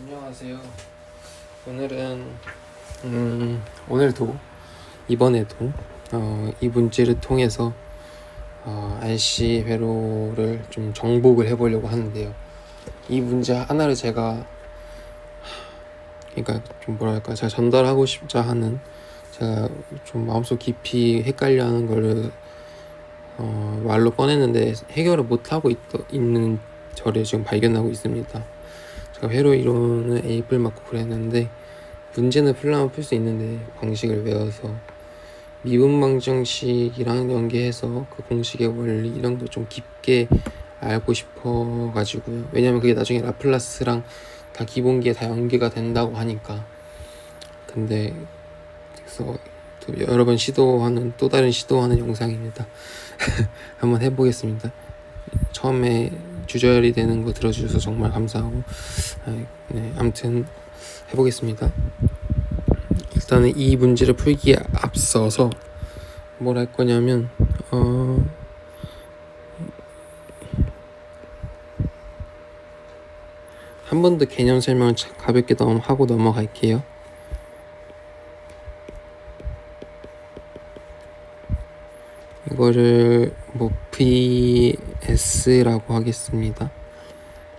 안녕하세요. 오늘은 음, 오늘도 이번에도 어, 이 문제를 통해서 어, RC 회로를 좀 정복을 해보려고 하는데요. 이 문제 하나를 제가 하, 그러니까 좀 뭐랄까 제가 전달하고 싶자 하는 제가 좀 마음속 깊이 헷갈려하는 거를 어, 말로 꺼냈는데 해결을 못 하고 있는 저를 지금 발견하고 있습니다. 제가 회로 이론은 A뿔 맞고 그랬는데 문제는 풀려면 풀 수 있는데 방식을 외워서 미분 방정식이랑 연계해서 그 공식의 원리 이런 거좀 깊게 알고 싶어 가지고요. 왜냐면 그게 나중에 라플라스랑 다 기본기에 다 연계가 된다고 하니까. 근데 그래서 또 여러 번 시도하는 또 다른 시도하는 영상입니다. 한번 해보겠습니다. 처음에 주저리 되는 거 들어주셔서 정말 감사하고 아, 네 아무튼 해보겠습니다. 일단은 이 문제를 풀기에 앞서서 뭘 할 거냐면 어 한 번 더 개념 설명을 가볍게 넘 하고 넘어갈게요. 이거를 뭐 VS라고 하겠습니다.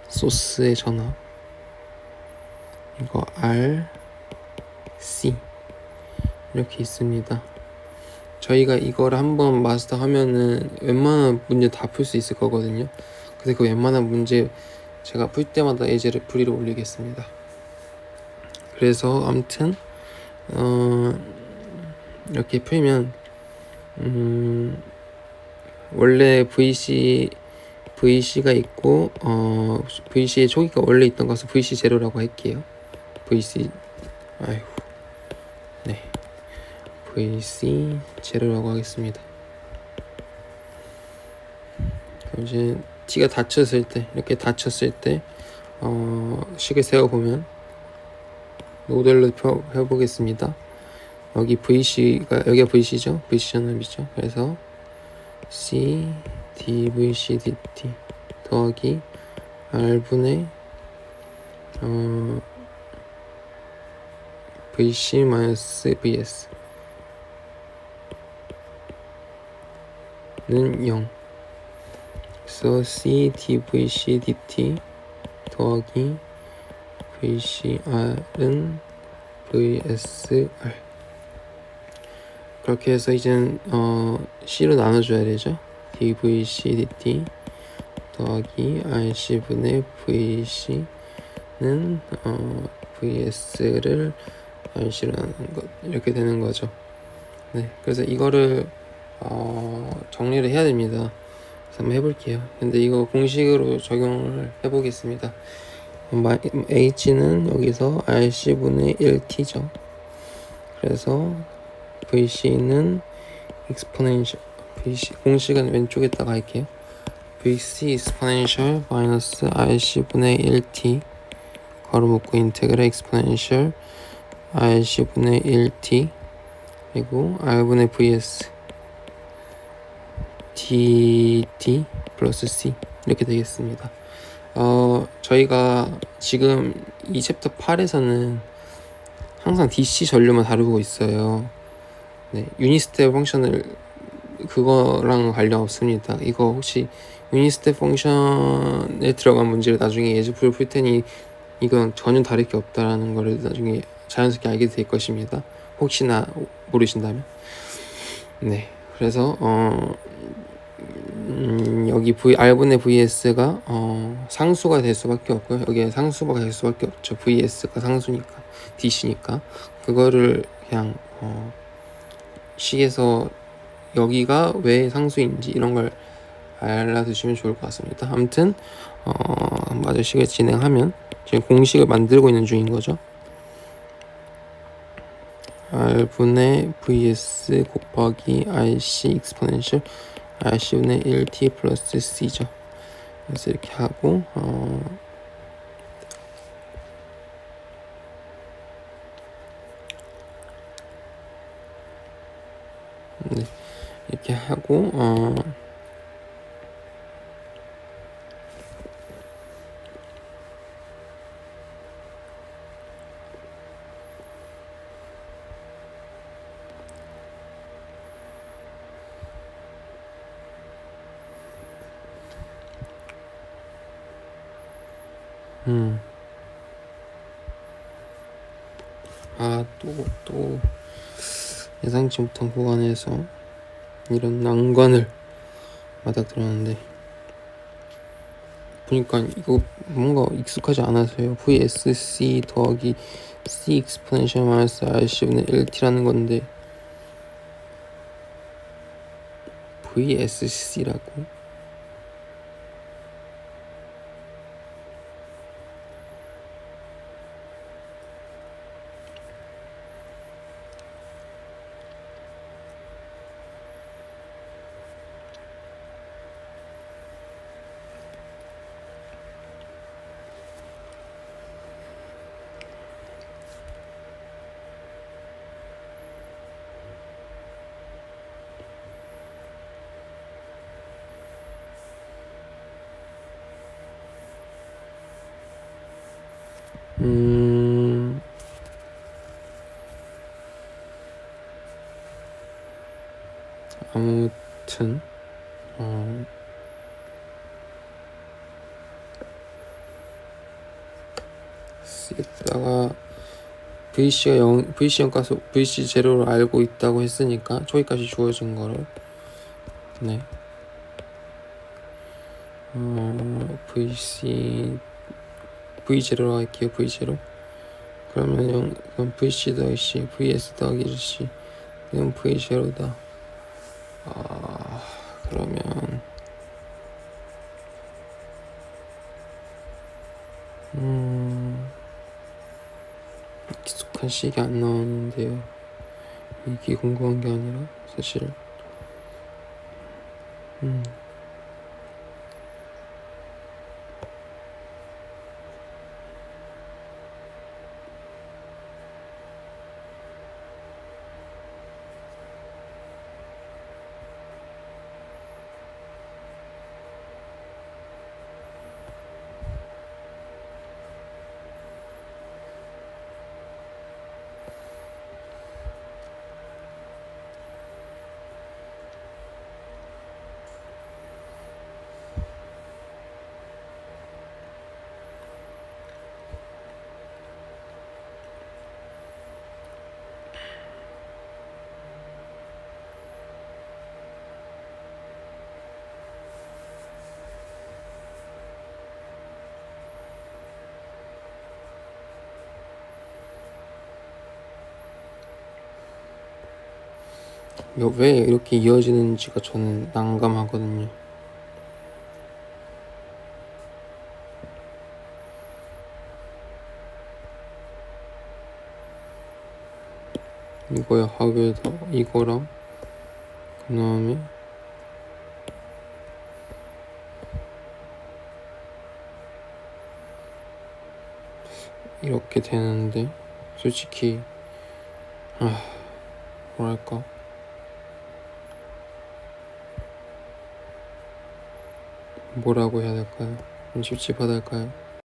소스의 전압. 이거 R, C 이렇게 있습니다. 저희가 이걸 한번 마스터하면은 웬만한 문제 다 풀 수 있을 거거든요. 그래서 그 웬만한 문제 제가 풀 때마다 예제를 풀이를 올리겠습니다. 그래서 아무튼 어 이렇게 풀면 음, 원래 VC VC가 있고 어, VC의 초기가 원래 있던 것을 VC 제로라고 할게요. VC 아이고 네 VC 제로라고 하겠습니다. 그럼 이제 T가 닫혔을 때 이렇게 닫혔을 때 어, 식을 세워 보면 모델로 펴, 펴보겠습니다. 여기 VC가 여기가 VC죠. VC 전압이죠. 그래서 C DVC DT 더하기 R분의 어, VC 마이너스 VS 는 0. 그래서 C DVC DT 더하기 VCR은 VSR 그렇게 해서 이젠 어, C로 나눠줘야 되죠. DVC dt 더하기 RC분의 VC는 어, VS를 RC로 나누는 것 이렇게 되는 거죠. 네, 그래서 이거를 어, 정리를 해야 됩니다. 그래서 한번 해볼게요. 근데 이거 공식으로 적용을 해보겠습니다. H는 여기서 RC분의 1T죠. 그래서 VC는 exponential VC 공식은 왼쪽에다가 할게요. VC exponential 마이너스 RC분의 1T 가로 묶고 인테그랄 exponential RC분의 1T 그리고 R분의 VS DT 플러스 C 이렇게 되겠습니다. 어, 저희가 지금 이 챕터 8에서는 항상 DC 전류만 다루고 있어요. 네, 유니스텝 펑션을 그거랑 관련 없습니다. 이거 혹시 유니스텝 펑션에 들어간 문제를 나중에 예제풀 풀 테니 이건 전혀 다를 게 없다라는 거를 나중에 자연스럽게 알게 될 것입니다. 혹시나 모르신다면. 네. 그래서 어 음, 여기 V R분의 VS가 어, 상수가 될 수밖에 없고요. 여기에 상수가 될 수밖에 없죠. VS가 상수니까 DC니까 그거를 그냥 어, 식에서 여기가 왜 상수인지 이런 걸 알아두시면 좋을 것 같습니다. 아무튼 어, 마저식을 진행하면 지금 공식을 만들고 있는 중인 거죠. R분의 VS 곱하기 RC 익스포넨셜 RC분의 1T 플러스 C죠. 그래서 이렇게 하고 어, 네, 이렇게 하고 어, 음. 아, 또, 또. 예상치 못한 구간에서 이런 난관을 맞닥뜨렸는데, 보니까 이거 뭔가 익숙하지 않아서요. VSC 더하기 C exponential 마이너스 RC분의 1T라는 건데, VSC라고? 음, 아무튼, 어, 쓰겠다가 VC가 0, VC 0 가서 VC 제로를 알고 있다고 했으니까 저기까지 주어진 거를. 네. 어, VC V 제로로 할게요. V 제로. 그러면 0, 그럼 VC 더하기 C, VS 더하기 C. 이건 V 제로다. 아, 그러면 음, 익숙한 식이 안 나오는데요. 이게 궁금한 게 아니라 사실 음. 왜 이렇게 이어지는지가 저는 난감하거든요. 이거야 하교에다 이거랑 그 다음에 이렇게 되는데 솔직히 아 뭐랄까 뭐라고 해야 될까요? 좀 찝찝하달까요?